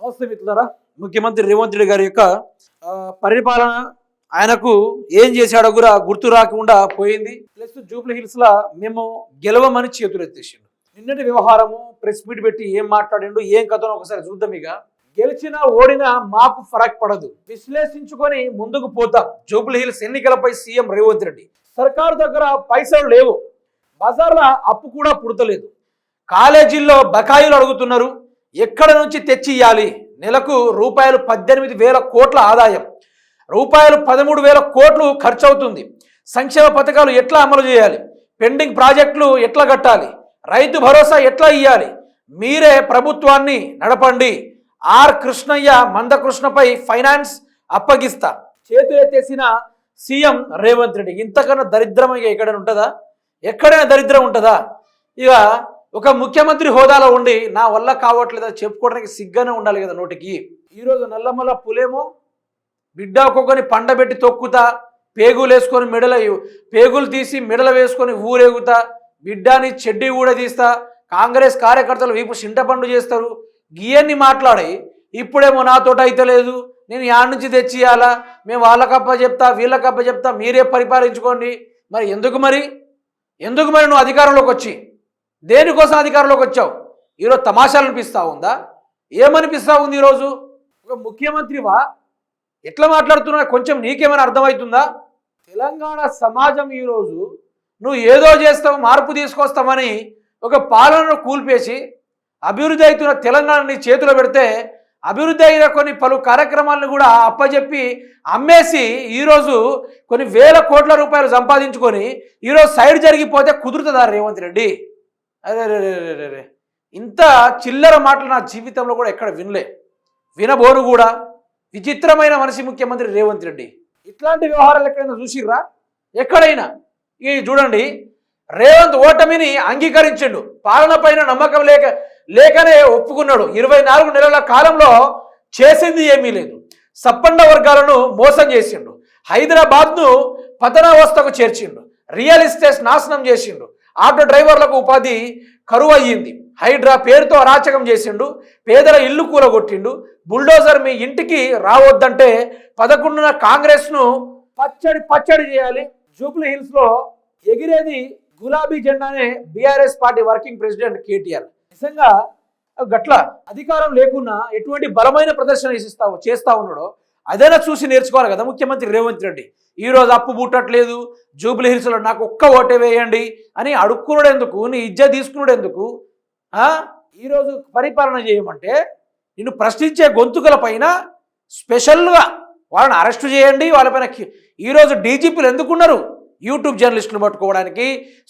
నమస్తే మిత్రులారా. ముఖ్యమంత్రి రేవంత్ రెడ్డి గారి యొక్క పరిపాలన ఆయనకు ఏం చేశాడో కూడా గుర్తు రాకుండా పోయింది. ప్లస్ జూబ్లీ హిల్స్ లా మేము గెలవమని చేతులెత్తేసిండు నిన్నటి వ్యవహారము ప్రెస్ మీట్ పెట్టి ఏం మాట్లాడిండు ఏం కథనో ఒకసారి చూద్దాం ఇక. గెలిచినా ఓడినా మాకు ఫరక్ పడదు. విశ్లేషించుకొని ముందుకు పోతాం. జూబ్లీ హిల్స్ ఎన్నికలపై సీఎం రేవంత్ రెడ్డి. సర్కారు దగ్గర పైసలు లేవు. బజార్ల అప్పు కూడా పుడతలేదు. కాలేజీల్లో బకాయిలు అడుగుతున్నారు. ఎక్కడ నుంచి తెచ్చి ఇవ్వాలి నెలకు రూపాయలు పద్దెనిమిది వేల కోట్ల ఆదాయం. రూపాయలు పదమూడు వేల కోట్లు ఖర్చు అవుతుంది సంక్షేమ పథకాలు ఎట్లా అమలు చేయాలి? పెండింగ్ ప్రాజెక్టులు ఎట్లా కట్టాలి? రైతు భరోసా ఎట్లా ఇవ్వాలి మీరే ప్రభుత్వాన్ని నడపండి. ఆర్ కృష్ణయ్య మందకృష్ణపై ఫైనాన్స్ అప్పగిస్తా. చేతులు ఎత్తేసిన సీఎం రేవంత్ రెడ్డి ఇంతకన్నా దరిద్రమయ్య ఎక్కడైనా ఉంటుందా? ఎక్కడైనా దరిద్రం ఉంటుందా? ఇక ఒక ముఖ్యమంత్రి హోదాలో ఉండి నా వల్ల కావట్లేదు చెప్పుకోవడానికి సిగ్గానే ఉండాలి కదా నోటికి. ఈరోజు నల్లమల్ల పులేమో బిడ్డ ఒక్కొక్కని పండబెట్టి తొక్కుతా పేగులు వేసుకొని మెడల పేగులు తీసి మెడల వేసుకొని ఊరేగుతా బిడ్డని చెడ్డి కూడా తీస్తా కాంగ్రెస్ కార్యకర్తలు వీపు సింటపండు చేస్తారు. గియన్ని మాట్లాడి ఇప్పుడేమో నాతోట అయితే లేదు నేను యాడ్ నుంచి తెచ్చియాలా మేము వాళ్ళకప్ప చెప్తా వీళ్ళకప్ప చెప్తా మీరే పరిపాలించుకోండి. మరి ఎందుకు మరి? ఎందుకు మరి నువ్వు అధికారంలోకి వచ్చి దేనికోసం అధికారంలోకి వచ్చావు? ఈరోజు తమాషాలు అనిపిస్తూ ఉందా? ఏమనిపిస్తూ ఉంది ఈరోజు? ఒక ముఖ్యమంత్రివా ఎట్లా మాట్లాడుతున్నా? కొంచెం నీకేమైనా అర్థమవుతుందా? తెలంగాణ సమాజం ఈరోజు నువ్వు ఏదో చేస్తావు మార్పు తీసుకొస్తామని ఒక పాలనను కూల్పేసి అభివృద్ధి అవుతున్న తెలంగాణని చేతిలో పెడితే అభివృద్ధి అయిన కొన్ని పలు కార్యక్రమాలను కూడా అప్పజెప్పి అమ్మేసి ఈరోజు కొన్ని వేల కోట్ల రూపాయలు సంపాదించుకొని ఈరోజు సైడ్ జరిగిపోతే కుదురుతుందా రేవంత్ రెడ్డి? అరే రే రే రే రే ఇంత చిల్లర మాటలు నా జీవితంలో కూడా ఎక్కడ వినలే. వినబోను కూడా. విచిత్రమైన మనిషి ముఖ్యమంత్రి రేవంత్ రెడ్డి. ఇట్లాంటి వ్యవహారాలు ఎక్కడైనా చూసిర్రా? ఎక్కడైనా? ఇది చూడండి రేవంత్ ఓటమిని అంగీకరించిండు. పాలన పైన నమ్మకం లేక లేకనే ఒప్పుకున్నాడు. ఇరవై నాలుగు నెలల కాలంలో చేసింది ఏమీ లేదు. సప్పండ వర్గాలను మోసం చేసిండు. హైదరాబాద్ను పతనావస్థకు చేర్చిండు. రియల్ ఎస్టేట్ నాశనం చేసిండు. ఆటో డ్రైవర్లకు ఉపాధి కరువు అయ్యింది హైడ్రా పేరుతో అరాచకం చేసిండు పేదల ఇల్లు కూలగొట్టిండు. బుల్డోజర్ మీ ఇంటికి రావద్దంటే పదకొండున కాంగ్రెస్ను పచ్చడి పచ్చడి చేయాలి. జూబ్లీ హిల్స్లో ఎగిరేది గులాబీ జెండానే BRS party working president KTR. నిజంగా గట్ల అధికారం లేకున్నా ఎటువంటి బలమైన ప్రదర్శన చేసిస్తా చేస్తా ఉన్నాడో అదైనా చూసి నేర్చుకోవాలి కదా ముఖ్యమంత్రి రేవంత్ రెడ్డి. ఈ రోజు అప్పు పుట్టట్లేదు జూబ్లీ హిల్స్లో నాకు ఒక్క ఓటే వేయండి అని అడుక్కున్నాడు ఎందుకు నీ ఇజ్జ తీసుకున్నాడు ఎందుకు ఈరోజు పరిపాలన చేయమంటే నిన్ను ప్రశ్నించే గొంతుకల పైన స్పెషల్గా వాళ్ళని అరెస్ట్ చేయండి వాళ్ళపైన ఈరోజు డీజీపీలు ఎందుకున్నారు? యూట్యూబ్ జర్నలిస్టులు పట్టుకోవడానికి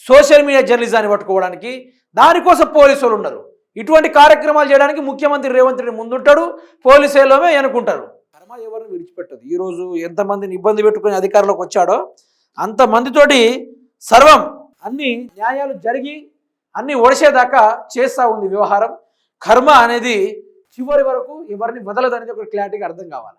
సోషల్ మీడియా జర్నలిజాన్ని పట్టుకోవడానికి దానికోసం పోలీసు వాళ్ళు ఉన్నారు. ఇటువంటి కార్యక్రమాలు చేయడానికి ముఖ్యమంత్రి రేవంత్ రెడ్డి ముందుంటాడు పోలీసులోమే అనుకుంటారు ఎవరిని విడిచిపెట్టదు. ఈరోజు ఎంతమందిని ఇబ్బంది పెట్టుకుని అధికారంలోకి వచ్చాడో అంతమందితోటి సర్వం అన్ని న్యాయాలు జరిగి అన్ని ఒడిసేదాకా చేస్తూ ఉంది వ్యవహారం. కర్మ అనేది చివరి వరకు ఎవరిని వదలదనేది ఒక క్లారిటీగా అర్థం కావాలి.